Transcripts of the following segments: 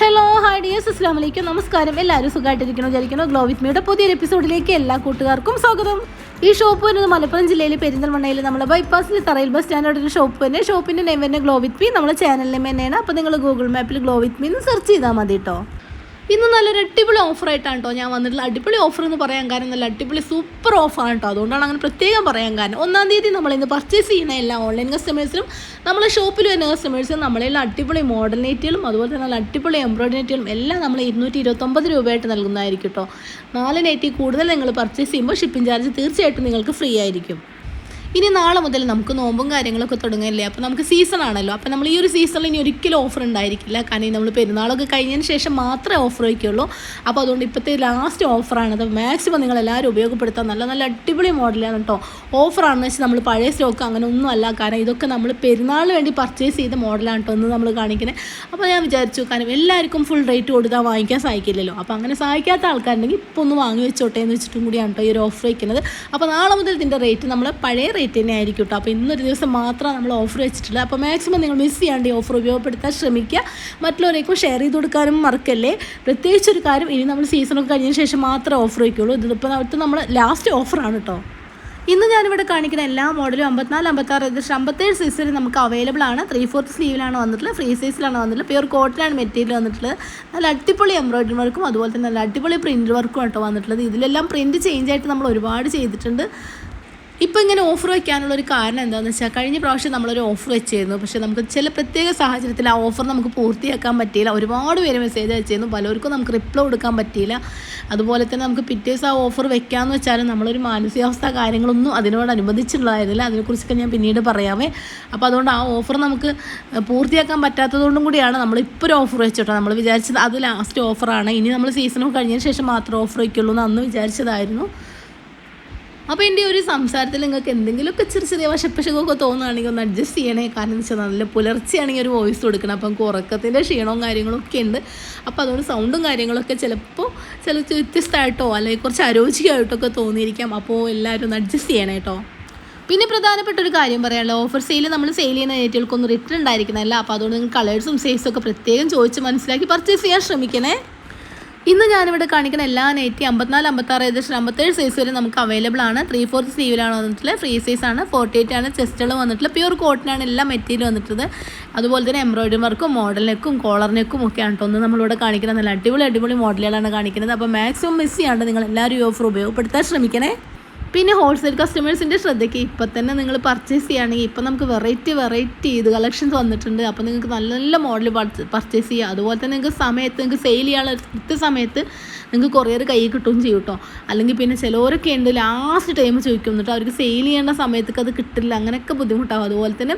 Hello hi dears അസ്ലാം വലൈക്കും നമസ്കാരം. എല്ലാവരും സുഖമായിട്ടിരിക്കണോ വിചാരിക്കണോ? ഗ്ലോ വിത്ത് മീയുടെ പുതിയൊരു എപ്പിസോഡിലേക്ക് എല്ലാ കൂട്ടുകാർക്കും സ്വാഗതം. ഈ ഷോപ്പ് വരുന്നത് മലപ്പുറം ജില്ലയിലെ പെരിന്തൽമണ്ണയിൽ നമ്മൾ ബൈപ്പാസിൽ തറയിൽ ബസ് സ്റ്റാൻഡ് ഒരു ഷോപ്പ് തന്നെ. ഷോപ്പിന്റെ നെയിം തന്നെ ഗ്ലോ വിത്ത് മീ നമ്മുടെ ചാനലിന്റെ തന്നെയാണ്. അപ്പോൾ നിങ്ങൾ ഗൂഗിൾ മാപ്പിൽ ഗ്ലോ വിത്ത് മീ എന്ന് സെർച്ച് ചെയ്താൽ മതി കേട്ടോ ഇന്ന് നല്ലൊരു അടിപൊളി ഓഫർ ആയിട്ടാണ് കേട്ടോ ഞാൻ വന്നിട്ടുള്ള അടിപൊളി ഓഫർ എന്ന് പറയാൻ കാരണം നല്ല അടിപൊളി സൂപ്പർ ഓഫറാണ് കേട്ടോ അതുകൊണ്ടാണ് അങ്ങനെ പ്രത്യേകം പറയാൻ കാരണം. ഒന്നാം തീയതി നമ്മൾ ഇന്ന് പർച്ചേസ് ചെയ്യുന്ന എല്ലാ ഓൺലൈൻ കസ്റ്റമേഴ്സിനും നമ്മളെ ഷോപ്പിൽ വരുന്ന കസ്റ്റമേഴ്സിനും നമ്മളെ അടിപൊളി മോഡൽ നെറ്റുകളും അതുപോലെ തന്നെ നല്ല അടിപൊളി എംബ്രോയിഡറി നെറ്റുകളും എല്ലാം നമ്മൾ ഇരുന്നൂറ്റി ഇരുപത്തൊമ്പത് രൂപയായിട്ട് നൽകുന്നതായിരിക്കും കേട്ടോ നാല് നെറ്റി കൂടുതൽ നിങ്ങൾ പർച്ചേസ് ചെയ്യുമ്പോൾ ഷിപ്പിംഗ് ചാർജ് തീർച്ചയായിട്ടും നിങ്ങൾക്ക് ഫ്രീ ആയിരിക്കും. ഇനി നാളെ മുതൽ നമുക്ക് നോമ്പും കാര്യങ്ങളൊക്കെ തുടങ്ങില്ലേ അപ്പോൾ നമുക്ക് സീസൺ ആണല്ലോ. അപ്പോൾ നമ്മൾ ഈ ഒരു സീസണിൽ ഇനി ഒരിക്കലും ഓഫർ ഉണ്ടായിരിക്കില്ല. കാരണം നമ്മൾ പെരുന്നാളൊക്കെ കഴിഞ്ഞതിന് ശേഷം മാത്രമേ ഓഫർ വയ്ക്കുള്ളൂ. അപ്പോൾ അതുകൊണ്ട് ഇപ്പോഴത്തെ ലാസ്റ്റ് ഓഫറാണ് അത് മാക്സിമം നിങ്ങൾ എല്ലാവരും ഉപയോഗപ്പെടുത്താൻ നല്ല നല്ല അടിപൊളി മോഡലാണ് കേട്ടോ ഓഫറാണെന്ന് വെച്ചാൽ നമ്മൾ പഴയ സ്റ്റോക്ക് അങ്ങനെ ഒന്നും അല്ല. കാരണം ഇതൊക്കെ നമ്മൾ പെരുന്നാളിന് വേണ്ടി പർച്ചേസ് ചെയ്ത മോഡലാണ് കേട്ടോ എന്ന് നമ്മൾ കാണിക്കുന്നത് അപ്പോൾ ഞാൻ വിചാരിച്ചു കാരണം എല്ലാവർക്കും ഫുൾ റേറ്റ് കൊടുത്താൽ വാങ്ങിക്കാൻ സാധിക്കില്ലല്ലോ. അപ്പോൾ അങ്ങനെ സഹായിക്കാത്ത ആൾക്കാരുണ്ടെങ്കിൽ ഇപ്പോൾ ഒന്ന് വാങ്ങി വെച്ചോട്ടെ എന്ന് വെച്ചിട്ടും കൂടിയാണ് കേട്ടോ ഈ ഒരു ഓഫർ വയ്ക്കുന്നത്. അപ്പോൾ നാളെ മുതൽ ഇതിന്റെ റേറ്റ് നമ്മൾ പഴയ റേറ്റ് തന്നെ ആയിരിക്കും കേട്ടോ അപ്പോൾ ഇന്നൊരു ദിവസം മാത്രമാണ് നമ്മൾ ഓഫർ വെച്ചിട്ടുള്ളത് അപ്പോൾ മാക്സിമം നിങ്ങൾ മിസ് ചെയ്യാണ്ട് ഈ ഓഫർ ഉപയോഗപ്പെടുത്താൻ ശ്രമിക്കുക. മറ്റുള്ളവരേക്കും ഷെയർ ചെയ്ത് കൊടുക്കാനും മറക്കല്ലേ. പ്രത്യേകിച്ച് ഒരു കാര്യം ഇനി നമ്മൾ സീസണൊക്കെ കഴിഞ്ഞതിന് ശേഷം മാത്രമേ ഓഫർ വയ്ക്കുള്ളൂ ഇതിപ്പോൾ അടുത്ത് നമ്മൾ ലാസ്റ്റ് ഓഫറാണ് കേട്ടോ ഇന്ന് ഞാനിവിടെ കാണിക്കുന്ന എല്ലാ മോഡലും അമ്പത്തിനാല് അമ്പത്താറ് ഏകദേശം അമ്പത്തേഴ് സൈസിൽ നമുക്ക് അവൈലബിൾ ആണ്. ത്രീ ഫോർത്ത് സ്ലീവിലാണ് വന്നിട്ടുള്ളത് ഫ്രീ സൈസിലാണ് വന്നിട്ടുള്ളത് പ്യൂർ കോട്ടനാണ് മെറ്റീരിയൽ വന്നിട്ടുള്ളത്. നല്ല അടിപൊളി എംബ്രോയിഡറി വർക്കും അതുപോലെ തന്നെ നല്ല അടിപൊളി പ്രിന്റ് വർക്കും കേട്ടോ വന്നിട്ടുള്ളത്. ഇതിലെല്ലാം പ്രിന്റ് ചേഞ്ച് ആയിട്ട് നമ്മൾ ഒരുപാട് ചെയ്തിട്ടുണ്ട്. ഇപ്പോൾ ഇങ്ങനെ ഓഫർ വയ്ക്കാനുള്ള ഒരു കാരണം എന്താണെന്ന് വെച്ചാൽ കഴിഞ്ഞ പ്രാവശ്യം നമ്മളൊരു ഓഫർ വെച്ചിരുന്നു. പക്ഷേ നമുക്ക് ചില പ്രത്യേക സാഹചര്യത്തിൽ ആ ഓഫർ നമുക്ക് പൂർത്തിയാക്കാൻ പറ്റിയില്ല. ഒരുപാട് പേര് മെസ്സേജ് അയച്ചിരുന്നു. പലർക്കും നമുക്ക് റിപ്ലൈ കൊടുക്കാൻ പറ്റിയില്ല. അതുപോലെ തന്നെ നമുക്ക് പിറ്റേസ് ആ ഓഫർ വെക്കാമെന്ന് വെച്ചാലും നമ്മളൊരു മാനസികാവസ്ഥ കാര്യങ്ങളൊന്നും അതിനോടനുബന്ധിച്ചുള്ളതായിരുന്നില്ല അതിനെക്കുറിച്ചൊക്കെ ഞാൻ പിന്നീട് പറയാമേ. അപ്പോൾ അതുകൊണ്ട് ആ ഓഫർ നമുക്ക് പൂർത്തിയാക്കാൻ പറ്റാത്തതുകൊണ്ടും കൂടിയാണ് നമ്മൾ ഇപ്പോൾ ഒരു ഓഫർ വെച്ചോട്ടോ നമ്മൾ വിചാരിച്ചത് അത് ലാസ്റ്റ് ഓഫറാണ് ഇനി നമ്മൾ സീസണൊക്കെ കഴിഞ്ഞതിന് ശേഷം മാത്രം ഓഫർ വയ്ക്കുള്ളൂ എന്ന് അന്ന് വിചാരിച്ചതായിരുന്നു. അപ്പോൾ എന്റെ ഒരു സംസാരത്തിൽ നിങ്ങൾക്ക് എന്തെങ്കിലുമൊക്കെ ചെറിയ ചെറിയ വശപ്പശകൊക്കെ തോന്നുകയാണെങ്കിൽ ഒന്ന് അഡ്ജസ്റ്റ് ചെയ്യണേ. കാരണം എന്ന് വെച്ചാൽ നല്ല പുലർച്ചെയാണെങ്കിൽ ഒരു വോയിസ് കൊടുക്കണം. അപ്പം ഉറക്കത്തിന്റെ ക്ഷീണവും കാര്യങ്ങളൊക്കെ ഉണ്ട്. അപ്പോൾ അതുകൊണ്ട് സൗണ്ടും കാര്യങ്ങളൊക്കെ ചിലപ്പോൾ ചില വ്യത്യസ്തമായിട്ടോ അല്ലെങ്കിൽ കുറച്ച് അരോചികമായിട്ടൊക്കെ തോന്നിയിരിക്കാം. അപ്പോൾ എല്ലാവരും ഒന്ന് അഡ്ജസ്റ്റ് ചെയ്യണേ കേട്ടോ പിന്നെ പ്രധാനപ്പെട്ട ഒരു കാര്യം പറയാനുള്ളത്. ഓഫർ സെയിൽ നമ്മൾ സെയിൽ ചെയ്യുന്ന ഏറ്റവും റിട്ടേൺ ഉണ്ടായിരിക്കുന്നതല്ല അപ്പോൾ അതുകൊണ്ട് നിങ്ങൾ കളേഴ്സും സൈസും ഒക്കെ പ്രത്യേകം ചോദിച്ച് മനസ്സിലാക്കി പർച്ചേസ് ചെയ്യാൻ ശ്രമിക്കണേ. ഇന്ന് ഞാനിവിടെ കാണിക്കുന്ന എല്ലാ നെറ്റി അമ്പത്തിനാല് അമ്പത്താറ് ഏകദേശം അമ്പത്തേഴ് സൈസ് വരെ നമുക്ക് അവൈലബിൾ ആണ്. ത്രീ ഫോർത്ത് സ്ലീവിലാണ് വന്നിട്ടുള്ളത്. ഫ്രീ സൈസ് ആണ്. ഫോർട്ടി എയ്റ്റ് ആണ് ചെസ്റ്റുകൾ വന്നിട്ടുള്ളത്. പ്യൂർ കോട്ടനാണ് എല്ലാ മെറ്റീരിയൽ വന്നിട്ടുള്ളത്. അതുപോലെ തന്നെ എംബ്രോയിഡറി വർക്കും മോഡൽ നെക്കും കോളർ നെക്കും ഒക്കെയാണ് കേട്ടോ. ഒന്ന് നമ്മളിവിടെ കാണിക്കുന്ന നല്ല അടിപൊളി അടിപൊളി മോഡലുകളാണ് കാണിക്കുന്നത്. അപ്പോൾ മാക്സിമം മിസ് ചെയ്യാണ്ട് നിങ്ങൾ എല്ലാവരും ഈ ഓഫർ ഉപയോഗപ്പെടുത്താൻ ശ്രമിക്കണേ. പിന്നെ ഹോൾസെയിൽ കസ്റ്റമേഴ്സിന്റെ ശ്രദ്ധയ്ക്ക് ഇപ്പം തന്നെ നിങ്ങൾ പർച്ചേസ് ചെയ്യുകയാണെങ്കിൽ ഇപ്പം നമുക്ക് വെറൈറ്റി വെറൈറ്റി ഇത് കളക്ഷൻസ് വന്നിട്ടുണ്ട്. അപ്പോൾ നിങ്ങൾക്ക് നല്ല നല്ല മോഡൽ പർച്ചേസ് ചെയ്യുക അതുപോലെ തന്നെ നിങ്ങൾക്ക് സമയത്ത് നിങ്ങൾക്ക് സെയിൽ ചെയ്യാനുള്ള കൃത്യ സമയത്ത് നിങ്ങൾക്ക് കൊറിയർ കയ്യിൽ കിട്ടുകയും ചെയ്യും കേട്ടോ അല്ലെങ്കിൽ പിന്നെ ചിലവരൊക്കെ ഉണ്ട് ലാസ്റ്റ് ടൈം ചോദിക്കും. എന്നിട്ട് അവർക്ക് സെയിൽ ചെയ്യേണ്ട സമയത്തൊക്കെ അത് കിട്ടില്ല. അങ്ങനെയൊക്കെ ബുദ്ധിമുട്ടാവും. അതുപോലെ തന്നെ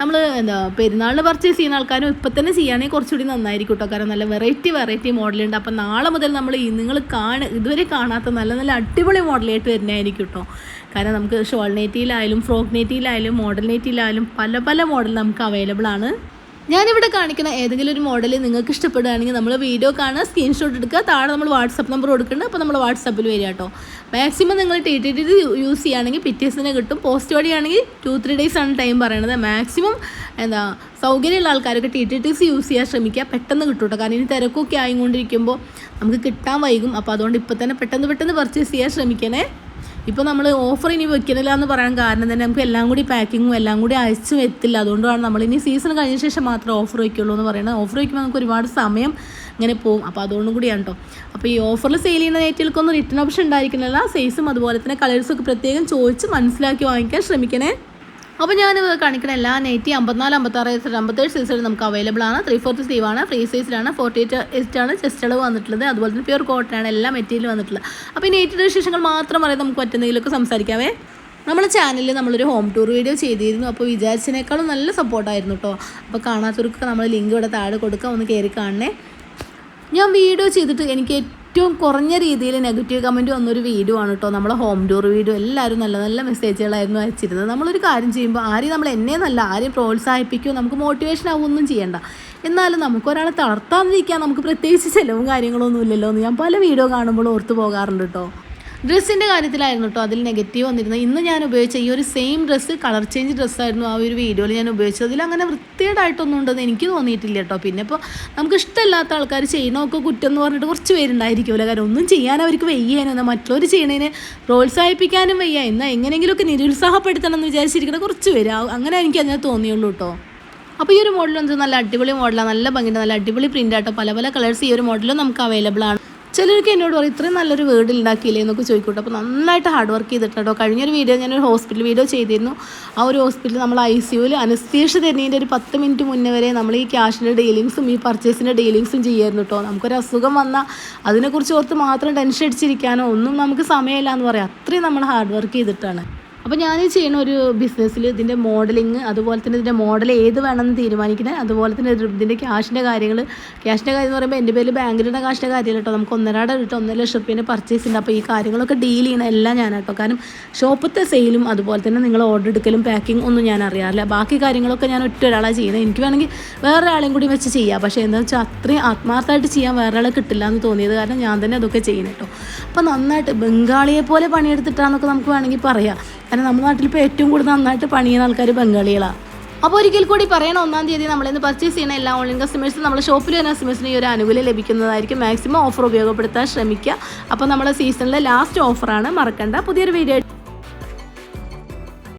നമ്മൾ എന്താ പെരുന്നാളിന് പർച്ചേസ് ചെയ്യുന്ന ആൾക്കാരും ഇപ്പം തന്നെ ചെയ്യുകയാണെങ്കിൽ കുറച്ചുകൂടി നന്നായിരിക്കും കേട്ടോ കാരണം നല്ല വെറൈറ്റി വെറൈറ്റി മോഡലുണ്ട് അപ്പോൾ നാളെ മുതൽ നമ്മൾ നിങ്ങൾ കാണ ഇതുവരെ കാണാത്ത നല്ല നല്ല അടിപൊളി മോഡലായിട്ട് വരുന്നതായിരിക്കും കേട്ടോ. കാരണം നമുക്ക് ഷോൾ നെറ്റിയിലായാലും ഫ്രോക്ക് നെറ്റിയിലായാലും മോഡൽ നെറ്റിയിലായാലും പല പല മോഡൽ നമുക്ക് അവൈലബിൾ ആണ്. ഞാനിവിടെ കാണിക്കുന്ന ഏതെങ്കിലും ഒരു മോഡൽ നിങ്ങൾക്ക് ഇഷ്ടപ്പെടുകയാണെങ്കിൽ നമ്മൾ വീഡിയോ കാണുക സ്ക്രീൻഷോട്ട് എടുക്കുക താഴെ നമ്മൾ വാട്സപ്പ് നമ്പർ കൊടുക്കുന്നുണ്ട്. അപ്പോൾ നമ്മൾ വാട്സപ്പിൽ വരിക കേട്ടോ. മാക്സിമം നിങ്ങൾ ടി ടി ടി യൂസ് ചെയ്യുകയാണെങ്കിൽ പിറ്റേഴ്സിനെ കിട്ടും. പോസ്റ്റ് വഴിയാണെങ്കിൽ ടു ത്രീ ഡേയ്സ് ആണ് ടൈം പറയണത്. മാക്സിമം എന്താ സൗകര്യമുള്ള ആൾക്കാരൊക്കെ T T T C use ചെയ്യാൻ ശ്രമിക്കുക. പെട്ടെന്ന് കിട്ടും കേട്ടോ. കാരണം ഇനി തിരക്കൊക്കെ ആയിക്കൊണ്ടിരിക്കുമ്പോൾ നമുക്ക് കിട്ടാൻ വൈകും. അപ്പോൾ അതുകൊണ്ട് ഇപ്പോൾ തന്നെ പെട്ടെന്ന് പെട്ടെന്ന് പർച്ചേസ് ചെയ്യാൻ ശ്രമിക്കണേ. ഇപ്പോൾ നമ്മൾ ഓഫർ ഇനി വെക്കുന്നില്ല എന്ന് പറയാൻ കാരണം തന്നെ നമുക്ക് എല്ലാം കൂടി പാക്കിങ്ങും എല്ലാം കൂടി അയച്ചും എത്തില്ല. അതുകൊണ്ടാണ് നമ്മൾ ഇനി സീസൺ കഴിഞ്ഞ ശേഷം മാത്രമേ ഓഫർ വയ്ക്കുള്ളൂ എന്ന് പറയുന്നത്. ഓഫർ വയ്ക്കുമ്പോൾ നമുക്ക് ഒരുപാട് സമയം ഇങ്ങനെ പോകും. അപ്പോൾ അതുകൊണ്ടും കൂടിയാണ് കേട്ടോ അപ്പോൾ ഈ ഓഫറിൽ സെയിൽ ചെയ്യുന്ന നെറ്റുകൾക്കൊന്നും റിട്ടേൺ ഓപ്ഷൻ ഉണ്ടായിരിക്കുന്നില്ല. സൈസും അതുപോലെ തന്നെ കളേഴ്സൊക്കെ പ്രത്യേകം ചോദിച്ച് മനസ്സിലാക്കി വാങ്ങിക്കാൻ ശ്രമിക്കണേ. അപ്പോൾ ഞാൻ കാണിക്കുന്ന എല്ലാ നൈറ്റി അമ്പത്തിനാല് അമ്പത്താറ് അമ്പത്തേഴ് സൈസിൽ നമുക്ക് അവൈലബിൾ ആണ്. ത്രീ ഫോർത്ത് സ്ലീവ് ആണ്. ഫ്രീ സൈസിലാണ് ഫോർട്ടി എയ്റ്റ് ആണ് ചെസ്റ്റ് അളവ് വന്നിട്ടുള്ളത്. അതുപോലെ തന്നെ പ്യൂർ കോട്ടൺ ആണ് എല്ലാ മെറ്റീരിയൽ വന്നിട്ടുള്ളത്. അപ്പോൾ ഈ നെറ്റിന്റെ വിശേഷങ്ങൾ മാത്രം പറയാൻ നമുക്ക് പറ്റുന്നതിലൊക്കെ സംസാരിക്കാമേ നമ്മുടെ ചാനലിൽ നമ്മളൊരു ഹോം ടൂർ വീഡിയോ ചെയ്തിരുന്നു. അപ്പോൾ വിചാരിച്ചതിനേക്കാളും നല്ല സപ്പോർട്ടായിരുന്നു കേട്ടോ അപ്പോൾ കാണാത്തവർക്ക് നമ്മൾ ലിങ്ക് ഇവിടെ താഴെ കൊടുക്കാം. ഒന്ന് കയറി കാണണേ. ഞാൻ വീഡിയോ ചെയ്തിട്ട് എനിക്ക് ഏറ്റവും കുറഞ്ഞ രീതിയിൽ നെഗറ്റീവ് കമന്റ് വന്നൊരു വീഡിയോ ആണ് കേട്ടോ നമ്മളെ ഹോം ടൂർ വീഡിയോ എല്ലാവരും നല്ല നല്ല മെസ്സേജുകളായിരുന്നു അയച്ചിരുന്നത്. നമ്മളൊരു കാര്യം ചെയ്യുമ്പോൾ ആരെയും നമ്മൾ എന്നെ നല്ല ആരെയും പ്രോത്സാഹിപ്പിക്കുകയോ നമുക്ക് മോട്ടിവേഷൻ ആവുമൊന്നും ചെയ്യണ്ട. എന്നാലും നമുക്ക് ഒരാളെ തളർത്താതിരിക്കാൻ നമുക്ക് പ്രത്യേകിച്ച് ചിലവും കാര്യങ്ങളൊന്നും ഇല്ലല്ലോ എന്ന് ഞാൻ പല വീഡിയോ കാണുമ്പോൾ ഓർത്തു പോകാറുണ്ട് കേട്ടോ ഡ്രസ്സിന്റെ കാര്യത്തിലായിരുന്നു കേട്ടോ അതിൽ നെഗറ്റീവ് വന്നിരുന്നത്. ഇന്ന് ഞാൻ ഉപയോഗിച്ച ഈ ഒരു സെയിം ഡ്രസ്സ് കളർ ചേഞ്ച് ഡ്രസ്സായിരുന്നു ആ ഒരു വീഡിയോയിൽ ഞാൻ ഉപയോഗിച്ചത്. അതിൽ അങ്ങനെ വൃത്തികേടായിട്ടൊന്നും ഉണ്ടെന്ന് എനിക്ക് തോന്നിയിട്ടില്ല കേട്ടോ പിന്നെ ഇപ്പോൾ നമുക്ക് ഇഷ്ടമില്ലാത്ത ആൾക്കാർ ചെയ്യണമൊക്കെ കുറ്റം എന്ന് പറഞ്ഞിട്ട് കുറച്ച് പേരുണ്ടായിരിക്കുമല്ലോ കാരണം ഒന്നും ചെയ്യാൻ അവർക്ക് വയ്യാനെന്ന് മറ്റുള്ളവർ ചെയ്യണതിനെ പ്രോത്സാഹിപ്പിക്കാനും വയ്യ. എന്നാൽ എങ്ങനെയെങ്കിലുമൊക്കെ നിരുത്സാഹപ്പെടുത്തണം എന്ന് വിചാരിച്ചിരിക്കുന്ന കുറച്ച് പേര്. അങ്ങനെ എനിക്ക് അതിനെ തോന്നിയുള്ളൂ കേട്ടോ അപ്പോൾ ഈ ഒരു മോഡൽ എന്ത്? നല്ല അടിപൊളി മോഡലാണ് നല്ല ഭംഗിയുണ്ട്. നല്ല അടിപൊളി പ്രിന്റ് ആട്ടോ പല പല കളേഴ്സ് ഈ ഒരു മോഡലും നമുക്ക് അവൈലബിൾ ആണ്. ചിലർക്ക് എന്നോട് പറയും ഇത്രയും നല്ലൊരു വീട് ഉണ്ടാക്കിയില്ലേ എന്നൊക്കെ ചോദിക്കൂട്ടോ. അപ്പോൾ നന്നായിട്ട് ഹാർഡ് വർക്ക് ചെയ്തിട്ടുണ്ടോ? കഴിഞ്ഞൊരു വീഡിയോ ഞാനൊരു ഹോസ്പിറ്റൽ വീഡിയോ ചെയ്തിരുന്നു. ആ ഒരു ഹോസ്പിറ്റൽ നമ്മൾ ഐ സിയുവിൽ അനസ്തീഷ് തരുന്നതിന്റെ ഒരു പത്ത് മിനിറ്റ് മുന്നേ വരെ നമ്മൾ ഈ ക്യാഷിന്റെ ഡീലിങ്സും ഈ പർച്ചേസിന്റെ ഡീലിങ്സും ചെയ്യായിരുന്നു കേട്ടോ നമുക്കൊരു അസുഖം വന്നാൽ അതിനെക്കുറിച്ച് ഓർത്ത് മാത്രം ടെൻഷൻ അടിച്ചിരിക്കാനോ ഒന്നും നമുക്ക് സമയമില്ല എന്ന് പറയാം. അത്രയും നമ്മൾ ഹാർഡ് വർക്ക് ചെയ്തിട്ടാണ്. അപ്പോൾ ഞാൻ ചെയ്യുന്ന ഒരു ബിസിനസ്സിൽ ഇതിന്റെ മോഡലിങ് അതുപോലെ തന്നെ ഇതിന്റെ മോഡൽ ഏത് വേണമെന്ന് തീരുമാനിക്കുന്നത് അതുപോലെ തന്നെ ഇത് ഇതിന്റെ ക്യാഷിന്റെ കാര്യങ്ങൾ ക്യാഷിന്റെ കാര്യം എന്ന് പറയുമ്പോൾ എന്റെ പേരിൽ ബാങ്കിലുള്ള കാശിന്റെ കാര്യം കേട്ടോ നമുക്ക് ഒന്നരാട കിട്ടും ഒന്നര ലക്ഷം റുപ്യേന്റെ പർച്ചേസ് ഉണ്ട് അപ്പോൾ ഈ കാര്യങ്ങളൊക്കെ ഡീൽ ചെയ്യണ എല്ലാം ഞാൻ കേട്ടോ കാരണം ഷോപ്പത്തെ സെയിലും അതുപോലെ തന്നെ നിങ്ങൾ ഓർഡർ എടുക്കലും പാക്കിംഗ് ഒന്നും ഞാൻ അറിയാറില്ല. ബാക്കി കാര്യങ്ങളൊക്കെ ഞാൻ ഒറ്റ ഒരാളാണ് ചെയ്യുന്നത്. എനിക്ക് വേണമെങ്കിൽ വേറെ ആളെയും കൂടി വെച്ച് ചെയ്യാം. പക്ഷേ എന്താണെന്ന് വെച്ചാൽ അത്രയും ആത്മാർത്ഥമായിട്ട് ചെയ്യാൻ വേറെ ആളെ കിട്ടില്ല എന്ന് തോന്നിയത് കാരണം ഞാൻ തന്നെ അതൊക്കെ ചെയ്യുന്നു കേട്ടോ അപ്പോൾ നന്നായിട്ട് ബംഗാളിയെ പോലെ പണിയെടുത്തിട്ടാന്നൊക്കെ നമുക്ക് വേണമെങ്കിൽ പറയാം. കാരണം നമ്മുടെ നാട്ടിൽ ഇപ്പോൾ ഏറ്റവും കൂടുതൽ നന്നായിട്ട് പണിയുന്ന ആൾക്കാർ ബംഗാളികളാണ് അപ്പോൾ ഒരിക്കൽ കൂടി പറയണം ഒന്നാം തീയതി നമ്മൾ ഇന്ന് പർച്ചേസ് ചെയ്യുന്ന എല്ലാ ഓൺലൈൻ കസ്റ്റമേഴ്സും നമ്മുടെ ഷോപ്പിൽ വരുന്ന കസ്റ്റമേഴ്സിന് ഈ ഒരു ആനുകൂല്യം ലഭിക്കുന്നതായിരിക്കും. മാക്സിമം ഓഫർ ഉപയോഗപ്പെടുത്താൻ ശ്രമിക്കുക. അപ്പോൾ നമ്മുടെ സീസണിലെ ലാസ്റ്റ് ഓഫറാണ് മറക്കണ്ട. പുതിയൊരു വീഡിയോ